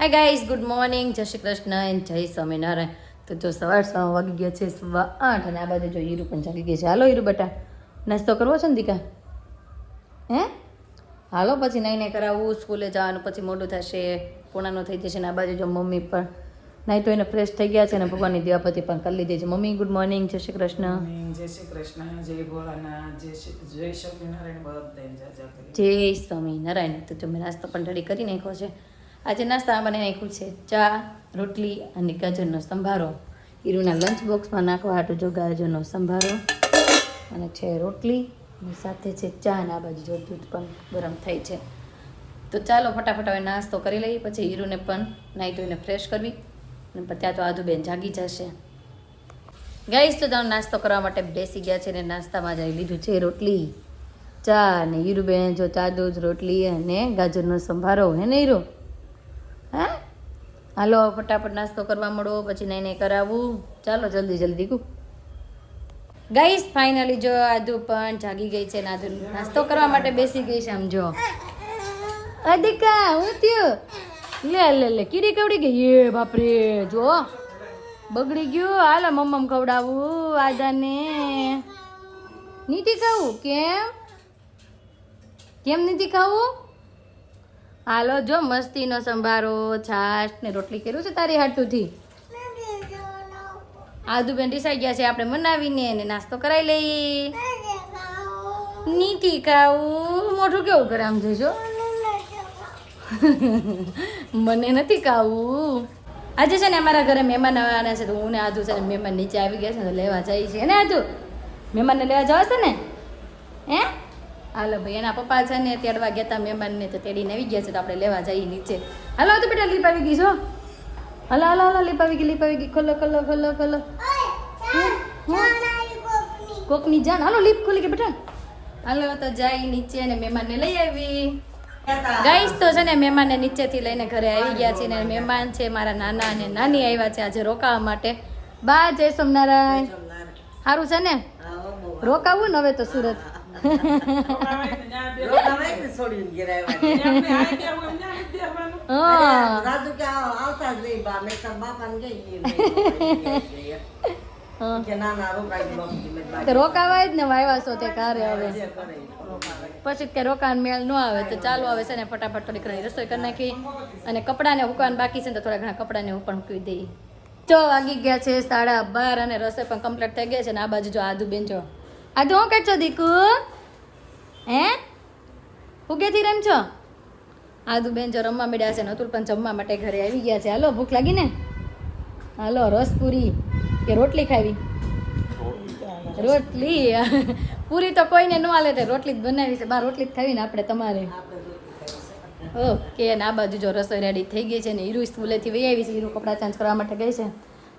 Hi guys good morning જય શ્રી કૃષ્ણ જય સ્વામિનારાયણ તો જો સવાર સવા વાગી ગયા છે સવા આઠ અને આ બાજુ જો હીરુ પણ જાગી ગયા છે હાલો હીરુ બેટા નાસ્તો કરવો છે ને દીકા હે હાલો પછી નહીં નહીં કરાવવું સ્કૂલે જવાનું પછી મોડું થશે પૂર્ણાનું થઈ જશે ને આ બાજુ જો મમ્મી પણ નહીં તો એને ફ્રેશ થઈ ગયા છે ને ભગવાનની દેવાપતિ પણ કરી લીધી છે મમ્મી ગુડ મોર્નિંગ જય શ્રી કૃષ્ણ જય શ્રી કૃષ્ણ જય ભોળાનાથ જય સ્વામિનારાયણ જય સ્વામિનારાયણ તો જો મેં નાસ્તો પણ રેડી કરી નાખ્યો છે આજે નાસ્તા બનાવી નાખ્યું છે. ચા, રોટલી અને ગાજરનો સંભારો. હીરુના લંચ બોક્સમાં નાખવા હાટું જો ગાજરનો સંભારો અને છે રોટલી અને સાથે છે ચા અને આ બાજુ જો દૂધ પણ ગરમ થાય છે. તો ચાલો ફટાફટ હવે નાસ્તો કરી લઈએ, પછી હીરુને પણ નાહી ધોઈને ફ્રેશ કરવી અને ત્યાં તો આધુબેન જાગી જશે. ગાઈસ તો તમે નાસ્તો કરવા માટે બેસી ગયા છે ને નાસ્તામાં જઈ લીધું છે રોટલી. ચા અને હીરુબેન જો ચા, દૂધ, રોટલી અને ગાજરનો સંભારો. હે ને હીરુ હા? હાલો, ફટાફટ નાસ્તો કરવા મળો, પછી નહીં નહીં કરાવવું ચાલો, જલ્દી જલ્દી કું ગઈશ ફાઇનલી જો આદુ પણ જાગી ગઈ છે ને આદુ નાસ્તો કરવા માટે બેસી ગઈ છે આમ જો. અધિકા, હું થયું? લે લે લે, કીડી કવડી ગઈ? એ બાપરે, જો. બગડી ગયું. હાલો, મમ્મમ ખવડાવું આદાને નીતિ ખાવું? કેમ? કેમ નીતિ ખાવું? હાલો, જો મસ્તીનો સંભારો, છાશ ને રોટલી કર્યું છે તારી હાટુથી? આદુ બેન રિસાઈ ગયા છે, આપણે મનાવીને એને નાસ્તો કરાવી લઈએ. નીતિ ખાવું મોઢું કેવું કરે આમ જોજો મને નથી ખાવું. આજે છે ને અમારા ઘરે મહેમાન આવવાના છે, તો હું ને આદુ છે મહેમાન નીચે આવી ગયા છે, તો લેવા જાય છે. ને આદુ? મહેમાનને લેવા જવાશે ને? હે? હાલો ભાઈ એના પપ્પા છે ને તેડવા ગયા હતા મહેમાનને તો તેડીને આવી ગયા છે તો આપણે લેવા જઈએ નીચે. હાલો તો બેટા લીપ આવી ગઈ છો? હાલો હાલો હાલો લીપ આવી ગઈ લીપ આવી ગઈ. ખોલો ખોલો ખોલો ખોલો? કોકની. જાન હાલો લીપ ખોલી ગઈ બેટા. હાલો તો જઈ નીચે અને મહેમાનને લઈ આવી. ગાઈસ તો છે ને મહેમાનને નીચેથી લઈને ઘરે આવી ગયા છે ને મહેમાન છે મારા નાના અને નાની આવ્યા છે આજે રોકાવા માટે. બા જય સોમનારાયણ. સારું છે ને? રોકાવું ને હવે તો સુરત. રોકાવાય જ ને વાયવા છો તે કારે હવે. પછી કે રોકાણ મેળ ન આવે તો ચાલુ આવે છે ને ફટાફટ થોડીક ઘણી રસોઈ કરી નાખી અને કપડાને હુકવાન બાકી છે ને તો થોડા ઘણા કપડાને હું પણ મૂકી દઈ જો વાગી ગયા છે સાડા બાર અને રસોઈ પણ કમ્પ્લીટ થઈ ગઈ છે ને આ બાજુ જો આદુ બેન જો આદુ હું કરશો દીકુ હે ઉગેથી રમ છો આદુ બેન જો રમવા મળ્યા છે નતુલ પણ જમવા માટે ઘરે આવી ગયા છે હાલો ભૂખ લાગી ને હાલો રસ પૂરી કે રોટલી ખાવી રોટલી પૂરી તો કોઈને ન હાલે તે રોટલી જ બનાવી છે બાર રોટલી જ ખાવી ને આપણે તમારે ઓકે ને આ બાજુ જો રસોઈ રેડી થઈ ગઈ છે ને હીરુ સ્કૂલેથી વહી આવી છે હીરુ કપડાં ચેન્જ કરવા માટે ગઈ છે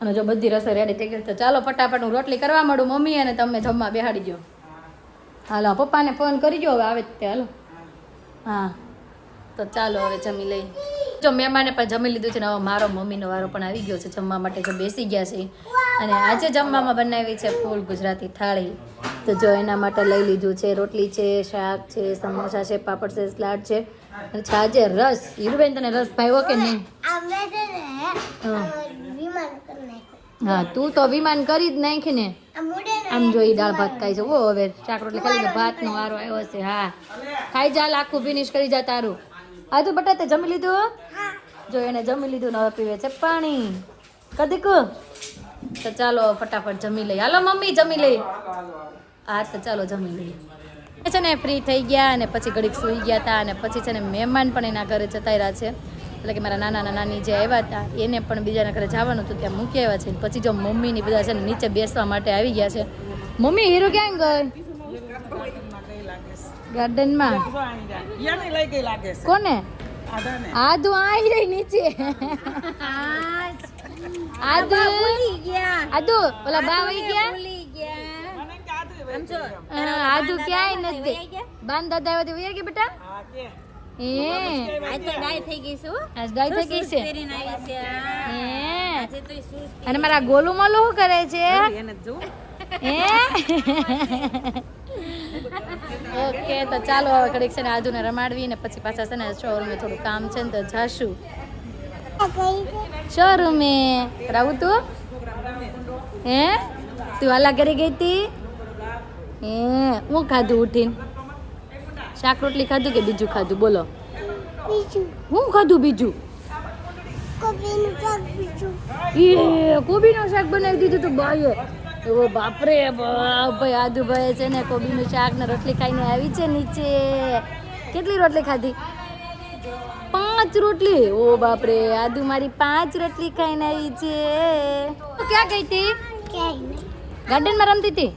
અને જો બધી રસોઈ રેડી થઈ ગઈ તો ચાલો ફટાફટ હું રોટલી કરવા માંડું મમ્મી અને તમે જમવા બેહાડી દો હાલો, પપ્પાને ફોન કરી દો હવે આવે તે, હાલો. હા, તો ચાલો હવે જમી લઈ જો મહેમાને પણ જમી લીધું છે ને, હવે મારો મમ્મીનો વારો પણ આવી ગયો છે જમવા માટે, જો બેસી ગયા છે. અને આજે જમવામાં બનાવી છે ફૂલ ગુજરાતી થાળી. તો જો એના માટે લઈ લીધું છે રોટલી છે, શાક છે, સમોસા છે, પાપડ છે, સલાડ છે. અને છાજે રસ હીરુબેન તને રસ ભાવ્યો કે નહીં? હા. તું તો વિમાન કરી જ નાખી ને. આમ જોઈ દાળ ભાત ખાઈ છે. ઓ હવે ચાકરો એટલે ખાલી ભાત ભાતનો વારો આવ્યો છે હા. ખાઈ જા આખું ફિનિશ કરી જા તારું. આ તો બટા તે જમી લીધું જો એને જમી લીધું ને હવે પીવે છે પાણી. કદીક? તો ચાલો ફટાફટ જમી લઈ હાલો મમ્મી જમી લઈ હા તો ચાલો જમી લઈએ. છે ને ફ્રી થઈ ગયા અને પછી ઘડીક સૂઈ ગયા હતા અને પછી છે ને મહેમાન પણ એના ઘરે જતા રહ્યા છે. એટલે કે મારા નાના નાની જે આવ્યા હતા એને પણ બીજાના ઘરે જવાનું હતું ત્યાં મૂકી આવ્યા છે. પછી જો મમ્મી ને બધા છે ને નીચે બેસવા માટે આવી ગયા છે. મમ્મી હીરો ક્યાં ગઈ? ગાર્ડનમાં? કોને? આદુ આવી રહી નીચે. આદુ? આદુ ઓલા બા આવી ગયા. આદુ ક્યાંય નથી. બાન દાદા આવ્યા તો વહી ગયા બેટા? હા કે. એ આજ તો ડાય થઈ ગઈ છું આજ ડાય થઈ ગઈ છે? પહેરીને આવી છે? આ. હે આજે તો શૂઝ અને મારા ગોલું મોલું શું કરે છે? હે ઓકે તો ચાલો હવે ઘડીક છે ને આજુને રમાડવી ને પછી પાછા છે ને શોરૂમે થોડું કામ છે ને તો જાશું. શોરૂમે. રાવું તું? હે? તું અલગ કરી ગઈ તી હે હું ખાધું ઉઠીને? શાક રોટલી ખાધું કે બીજું ખાધું? બોલો. હું ખાધું બીજું? એ કોબીનું શાક બનાવી દીધું તું ભાઈએ ઓ બાપરે બાપ ભાઈ આદુભાઈ છે ને કોબીનું શાક ને રોટલી ખાઈને આવી છે નીચે. કેટલી રોટલી ખાધી? પાંચ રોટલી. ઓ બાપરે આદુ મારી પાંચ રોટલી ખાઈને આવી છે. તું ક્યાં ગઈ હતી ગાર્ડનમાં રમતી હતી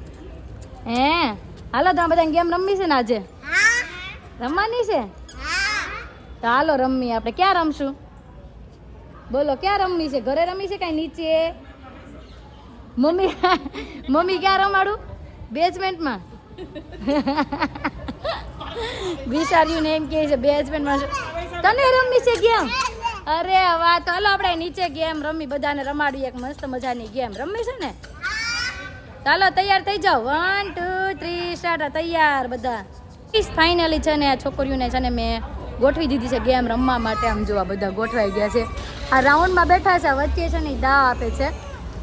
હે? હાલો તમે બધા ગેમ રમવી છે ને આજે? રમવાની છે? તો હાલો રમવી આપણે. ક્યાં રમશું? બોલો, ક્યાં રમવી છે? ઘરે રમી છે કાંઈ નીચે? મમ્મી મમ્મી ક્યાં રમાડું? બેઝમેન્ટમાં વિચાર્યું ને એમ કહે છે બેઝમેન્ટમાં તને રમવી છે ગેમ અરે વાહ, તો હાલો, આપણે નીચે ગેમ રમી, બધાને રમાડવી એક મસ્ત મજાની ગેમ રમવી છે ને? ચાલો, તૈયાર થઈ જાઓ. વન ટુ થ્રી સ્ટાર્ટ તૈયાર બધા. ફાઇનલી છે ને આ છોકરીઓને છે ને મેં ગોઠવી દીધી છે ગેમ રમવા માટે. આમ જોવા, બધા ગોઠવાઈ ગયા છે. આ રાઉન્ડમાં બેઠા છે વચ્ચે છે ને દા આપે છે.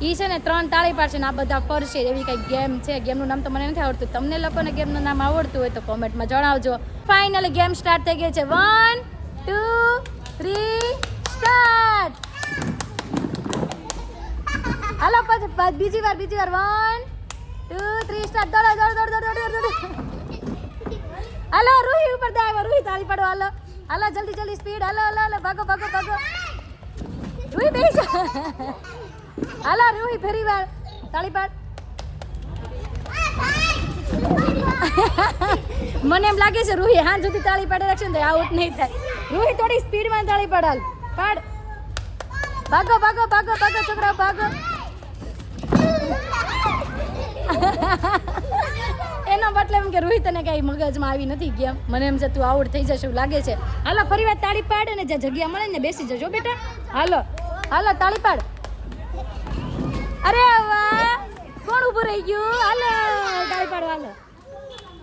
એ છે ને ત્રણ તાળી પાડશે ને આ બધા ફરશે. એવી કંઈક ગેમ છે. ગેમનું નામ તો મને નથી આવડતું. તમને લોકોને ગેમનું નામ આવડતું હોય તો કોમેન્ટમાં જણાવજો. ફાઇનલી ગેમ સ્ટાર્ટ થઈ ગઈ છે. વન ટુ થ્રી સ્ટાર્ટ હાલો, પછી બીજી વાર બીજી વાર. વન ટુ થ્રી સ્ટાર્ટ દોડો દોડો દોડો દોડો દોડો હાલો, રૂહી ઉપર દે આવ્યો રૂહી તાળી પાડો, હાલો. હાલો, જલ્દી જલ્દી સ્પીડ હાલો હાલો હાલો. ભાગો ભાગો ભાગો. રૂહી બેસી જા. હાલો, રૂહી ફરી વાર. તાળી પાડ. મને એમ લાગે છે, રૂહી હાથ સુધી તાળી પાડે રાખશે ને આઉટ નહીં થાય. રૂહી, થોડી સ્પીડમાં તાળી પાડાલ. પાડ. ભાગો ભાગો ભાગો ભાગો છોકરા ભાગો. એનો મતલબ એમ કે રોહિત અને કઈ મગજમાં આવી નથી ગેમ મને એમ છે તું આઉટ થઈ જશે એવું લાગે છે. હાલો, ફરી વાર તાળી પાડ અને જે જગ્યા મળે ને બેસી જજો બેટા. હાલો હાલો, તાળી પાડ. અરે વાહ! કોણ ઊભું રહી ગયું? હાલો, તાળી પાડ, હાલો.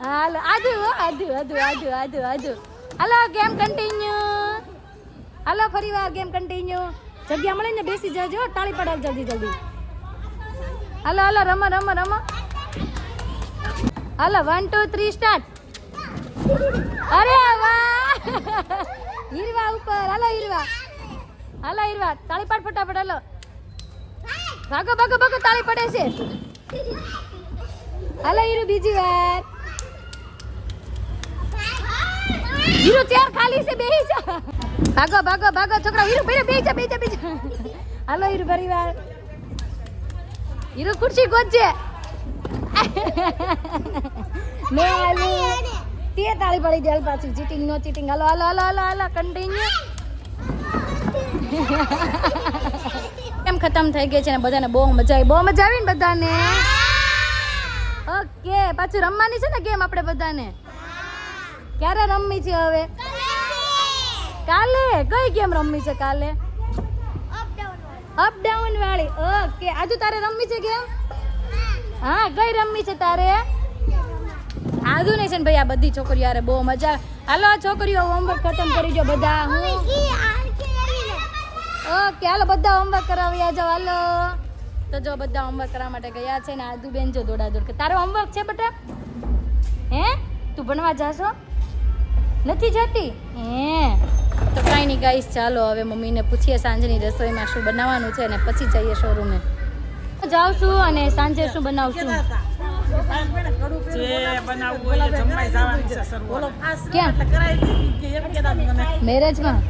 હાલો આધુ આધુ આધુ આધુ આધુ આધુ હાલો, ગેમ કન્ટિન્યુ. હાલો, ફરી વાર ગેમ કન્ટિન્યુ. જગ્યા મળે ને બેસી જજો તાળી પડાવ જલ્દી જલ્દી. હાલો હાલો, રમો રમો રમો. હાલો વન ટુ થ્રી સ્ટાર્ટ અરે વાહ! હીરવા ઉપર. હાલો, હીરવા. હાલો, હીરવા. તાળી પાડ ફટાફટ, હાલો. ભાગો ભાગો ભાગો, તાળી પડે છે. હાલો, હીરુ, બીજી વાર. હીરો ચેર ખાલી છે, બેહી જા. ભાગો ભાગો ભાગો, છોકરા, હીરો, બેહી જા બેહી જા બેહી જા. હાલો, હીરો વાર. હીરો ખુરશી ગોતજે મે હાલો તે તાળી પડી હાલ પાછી ચીટિંગ નો ચીટિંગ હાલો હાલો હાલો હાલો હાલો કન્ટિન્યુ કેમ ખતમ થઈ ગઈ છે ને બધાને બહુ મજા આવી બહુ મજા આવી ને બધાને ઓકે પાછું રમવાની છે ને ગેમ આપણે બધાને ક્યારે રમવી છે હવે કાલે કઈ ગેમ રમવી છે કાલે અપ ડાઉન વાળી. ઓકે આજુ તારે રમવી છે ગેમ હા, કઈ રમવી છે તારે? આજુ નહીં છે ને ભાઈ આ બધી છોકરીઓ અરે બહુ મજા હાલો, આ છોકરીઓ હોમવર્ક ખતમ કરી દો બધા. હું ઓકે હાલો, બધા હોમવર્ક કરાવ્યા આજો, હાલો. તો જો બધા હોમવર્ક કરવા માટે ગયા છે ને આદુ બેન જો દોડા દોડ કે તારો હોમવર્ક છે બેટા? હે? તું ભણવા જાશો? નથી જતી? હે. તો કાંઈ નહીં ગાઈશ ચાલો હવે મમ્મીને પૂછીએ સાંજની રસોઈમાં શું બનાવવાનું છે અને પછી જઈએ શોરૂમે જાઉં છું અને સાંજે શું બનાવશું? મેરેજમાં?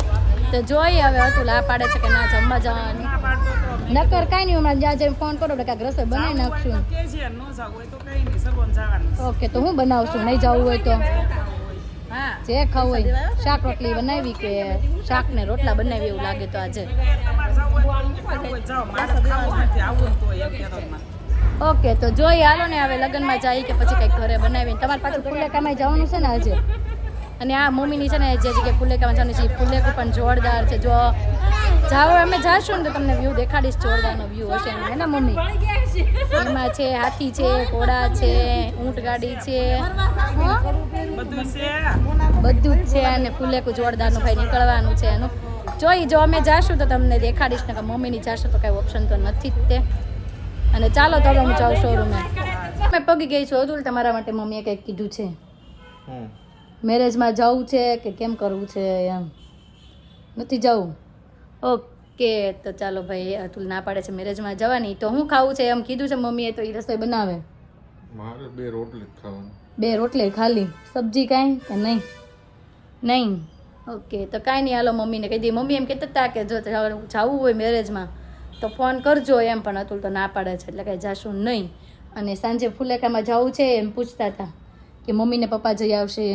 તો જોઈએ હવે હતું આ પાડે છે કે ના જમવા જવાની. નકર કાંઈ નહીં હમણાં જ્યાં જઈને ફોન કરો એટલે કાંઈક રસોઈ બનાવી નાખશું. ઓકે તો હું બનાવશું નહીં જવું હોય તો? જે ખાવું હોય શાક રોટલી બનાવી કે શાક ને રોટલા બનાવી એવું લાગે તો આજે. ઓકે તો જોઈ હાલો ને હવે લગ્નમાં જાય કે પછી કંઈક ઘરે બનાવીને. તમારે પાછું ફુલેકામાં જવાનું છે ને આજે? અને આ મમ્મીની છે ને જે જગ્યાએ ફુલેકામાં જવાનું છે ફુલેકું પણ જોરદાર છે. જો જાઓ અમે જાશું ને તો તમને વ્યૂ દેખાડીશ જોરદારનો વ્યૂ હશે હે ને મમ્મી? એમાં છે હાથી છે ઘોડા છે ઊંટ ગાડી છે. હં? બધું છે. બધું જ છે અને ફુલેકું જોરદારનું ભાઈ નીકળવાનું છે એનું. જોઈ જો અમે જાશું તો તમને દેખાડીશ ને કે મમ્મીની જાશું તો કાંઈ ઓપ્શન તો નથી જ તે. અને ચાલો તો હું જાઉં શોરૂમે મેં પગી ગઈ છું અતુલ તમારા માટે મમ્મીએ કંઈક કીધું છે. મેરેજમાં જવું છે કે કેમ કરવું છે એમ. નથી જવું? ઓકે તો ચાલો ભાઈ અતુલ ના પાડે છે મેરેજમાં જવાની. તો હું ખાવું છે એમ કીધું છે મમ્મીએ તો એ રસોઈ બનાવે. મારે બે રોટલી ખાવાની. બે રોટલી ખાલી. સબ્જી કાંઈ કે નહીં? નહીં. ઓકે તો કાંઈ નહીં. હાલો મમ્મીને કહી દઈએ. મમ્મી એમ કહેતા હતા કે જો જવું હોય મેરેજમાં તો ફોન કરજો એમ પણ અતુલ તો ના પાડે છે એટલે કાંઈ જાશું નહીં. અને સાંજે ફુલેકામાં જવું છે એમ પૂછતા હતા કે મમ્મીને પપ્પા જઈ આવશે?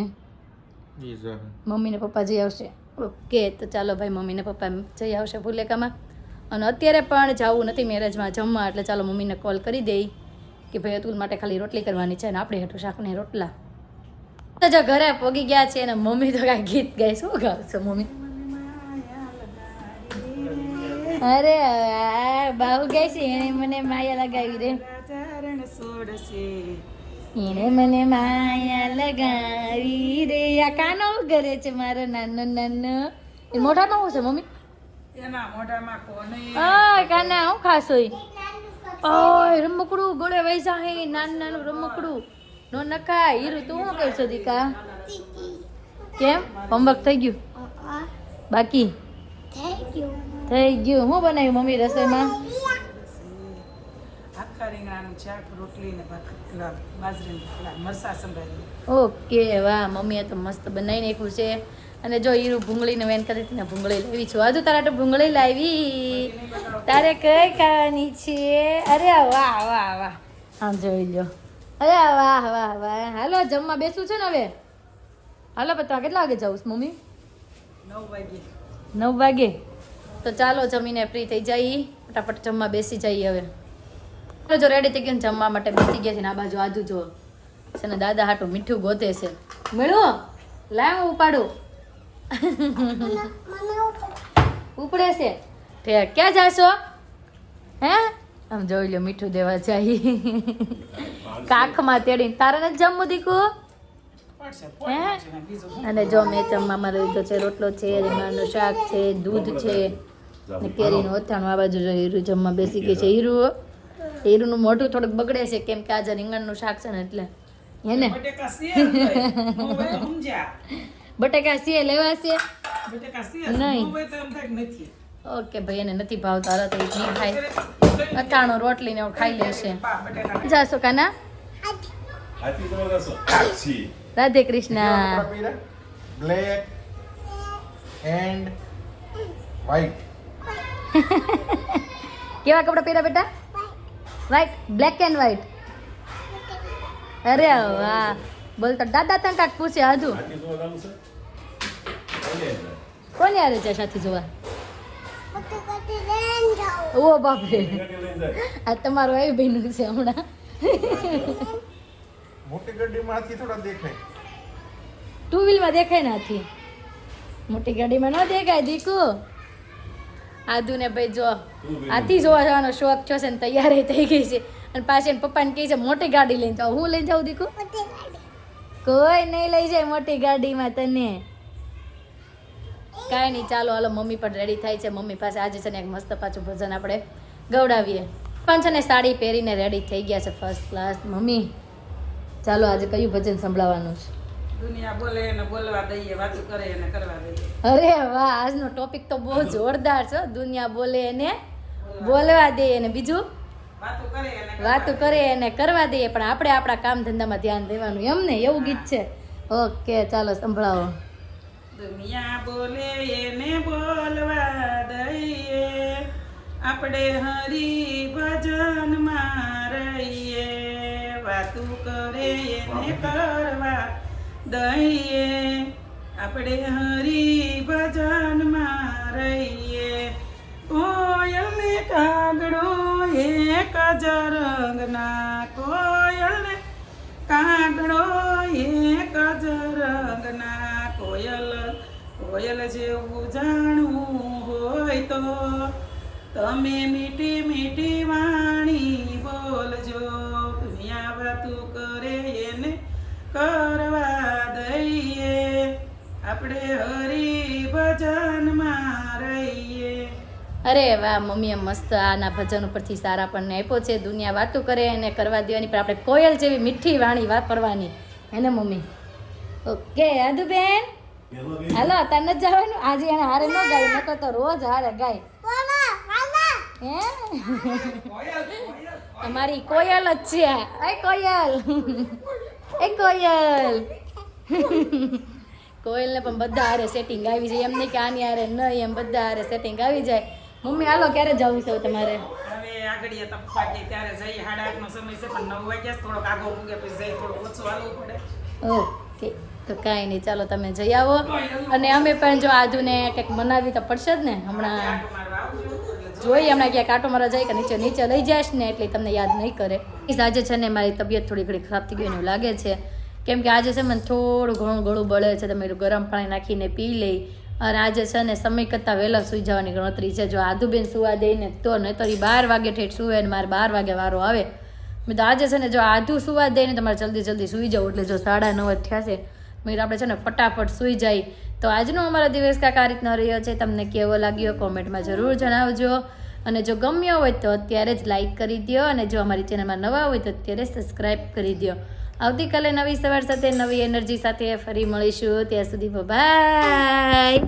મમ્મીને પપ્પા જઈ આવશે? ઓકે તો ચાલો ભાઈ મમ્મીને પપ્પા જઈ આવશે ફુલેકામાં અને અત્યારે પણ જવું નથી મેરેજમાં જમવા એટલે ચાલો મમ્મીને કોલ કરી દઈ કે ભાઈ અતુલ માટે ખાલી રોટલી કરવાની છે અને આપણે હેઠું શાકને રોટલા. તો જો ઘરે પોગી ગયા છે અને મમ્મી તો કાંઈ ગીત ગાય શું ગાવશે મમ્મી? અરે આ બાહુ ગાય છે એને મને માયા લગાવી રે. ચરણ સોડશે એને મને માયા લગાવી રે. આ કાનો ઘરે છે મારો નાનો નાનો. એ મોઢામાં નો છે મમ્મી? એના મોઢામાં કોને? આ કાના હું ખાસ હોય? રમકડું ગોળે વૈસા હે નાનું નાનું રમકડું. નો નખાય હીરું તું શું કરશો દીકા? કેમ? હોમવર્ક થઈ ગયું? બાકી? થઈ ગયું. હું બનાવ્યું મમ્મી રસોઈમાં? ઓકે વાહ મમ્મીએ તો મસ્ત બનાવીને નાખ્યું છે. અને જો હીરું ભૂંગળીને વેન કરી હતી ને ભૂંગળી લાવી છું. હજુ તારા તો ભૂંગળી લાવી? તારે કઈ ખાવાની છે? અરે વાહ વાહ વાહ. આમ જોઈ લો અરે વાહ વાહ વાહ. હાલો જમવા બેસું છે ને હવે? હાલો પત્તા કેટલા વાગે જાઉં મમ્મી? નવ વાગે. નવ વાગે? તો ચાલો જમીને ફ્રી થઈ જઈએ ફટાફટ જમવા બેસી જઈએ હવે. ચાલો જો રેડી થઈ ગયું જમવા માટે બેસી ગયા છે ને આ બાજુ આજુ જો. છે ને દાદા હાટું મીઠું ગોતે છે. મેળવો લાવ હું ઉપાડું. ઉપડે છે. ઠેક ક્યાં જાશો? હે? આમ જોઈ લો, મીઠું દેવા જાય. કાખમાં તેડીને તારે નથી જમવું, દીકું? હે? અને જો મેં જમવામાં લીધો છે, રોટલો છે, રીંગણનું શાક છે, દૂધ છે ને કેરીનું અથાણું આ બાજુ જો હીરું જમવા બેસી ગઈ છે. હીરું, હીરુનું મોઢું થોડુંક બગડે છે, કેમ કે આજે રીંગણનું શાક છે ને એટલે. સમજ્યા. બટેકા સીએ લેવા છે? નહીં. ઓકે ભાઈ એને નથી ભાવતા હાલો તો એ નહીં ખાય. અથાણો રોટલી ને એવું ખાઈ લેશે જાસો Kana? Radhe Krishna. Black and white કેવા કપડા પહેર્યા બેટા? વ્હાઈટ બ્લેક એન્ડ વ્હાઈટ અરે વાહ. બોલતા દાદા તને કાક પૂછે હજુ. કોને આરે છે સાથે જોવા? ઓ બાપરે. આ તમારું આવી બન્યું છે હમણાં. મોટી ગાડીમાંથી થોડા દેખાય. ટુ વ્હીલમાં દેખાય ને હાથી મોટી ગાડીમાં ન દેખાય દીકુ. આદુ ને ભાઈ જો હાથી જોવા જવાનો શોખ છે ને તૈયારી થઈ ગઈ છે. અને પાછી પપ્પાને કહે છે મોટી ગાડી લઈને જાઓ. હું લઈને જાઉં દીકુ? કોઈ નહીં લઈ જાય મોટી ગાડીમાં તને. કાંઈ નહીં ચાલો હાલો મમ્મી પણ રેડી થાય છે. મમ્મી પાસે આજે છે ને એક મસ્ત પાછું ભજન આપણે ગવડાવીએ. પણ છે ને સાડી પહેરીને રેડી થઈ ગયા છે ફર્સ્ટ ક્લાસ મમ્મી ચાલો આજે કયું ભજન સંભળાવવાનું છે? અરે વાહ આજનો ટોપિક તો બહુ જોરદાર છે દુનિયા બોલે એને બોલવા દે અને બીજું? વાતું કરે એને કરવા વાતો કરે એને કરવા દઈએ પણ આપણે આપણા કામ ધંધામાં ધ્યાન દેવાનું. એમ ને એવું ગીત છે. ઓકે ચાલો સંભળાવો. દુનિયા બોલે એને બોલવા દઈએ. આપણે હરી ભજનમાં રહીએ વાતું કરે એને કરવા દઈએ. આપણે હરી ભજનમાં રહીએ કોયલ ને કાગડો એક જ રંગના કોયલ ને કાગડો એક જ રંગના કોયલ કોયલ જેવું જાણવું હોય તો તમે મીઠી મીઠી વાણી બોલજો. દુનિયા વાતું કરે એને કરવા દઈએ. આપણે હરી ભજનમાં રહી અરે વાહ મમ્મીએ મસ્ત આના ભજન ઉપરથી સારા આપણને આપ્યો છે. દુનિયા વાતું કરે એને કરવા દેવાની, પણ આપણે કોયલ જેવી મીઠી વાણી વાપરવાની. હે ને મમ્મી? ઓકે આદુબેન હાલો તાર નથી જવાનું? આજે એને હારે ન ગાય નકર તો રોજ હારે ગાય. હે? તમારી કોયલ જ છે. આ. એ કોયલ. એ કોયલ. કોયલને પણ બધા હારે સેટિંગ આવી જાય. એમ નહીં કે આની હારે નહીં એમ બધા હારે સેટિંગ આવી જાય. મમ્મી હાલો ક્યારે જવું છે તમારે? હવે આગળ કે ત્યારે જઈએ સાડા આઠનો સમય છે પણ નવ વાગ્યા થોડોક આગો મૂકે પછી જઈ થોડું ઓછું હાલવું પડે. ઓકે. તો કાંઈ નહીં, ચાલો તમે જઈ આવો. અને અમે પણ જો આજુને કંઈક મનાવી તો પડશે જ ને. હમણાં જોઈએ હમણાં ક્યાંક આટો મારા જાય કે નીચે નીચે લઈ જાશ ને એટલે તમને યાદ નહીં કરે. આજે છે ને મારી તબિયત થોડી ઘણી ખરાબ થઈ ગઈ એવું લાગે છે. કેમ કે આજે છે મને થોડું ઘણું ગળું બળે છે તમે ગરમ પાણી નાખીને પી લઈ. અને આજે છે ને સમય કરતાં વહેલા સૂઈ જવાની ગણતરી છે. જો આદુબેન સુવા દઈને તો નહીં તો એ બાર વાગે ઠેઠ સુવે ને મારે બાર વાગે વારો આવે. મેં તો આજે છે ને જો આધુ સુવા દઈને તમારે જલ્દી જલ્દી સૂઈ જાવ, એટલે જો સાડા નવ થયા છે. મેં આપણે છે ને ફટાફટ સૂઈ જાય. તો આજનો અમારો દિવસ કાંક આ રીતનો રહ્યો છે. તમને કેવો લાગ્યો કોમેન્ટમાં જરૂર જણાવજો. અને જો ગમ્યો હોય તો અત્યારે જ લાઈક કરી દો અને જો અમારી ચેનલમાં નવા હોય તો અત્યારે સબસ્ક્રાઈબ કરી દો આવતીકાલે નવી સવાર સાથે નવી એનર્જી સાથે ફરી મળીશું. ત્યાં સુધી બાય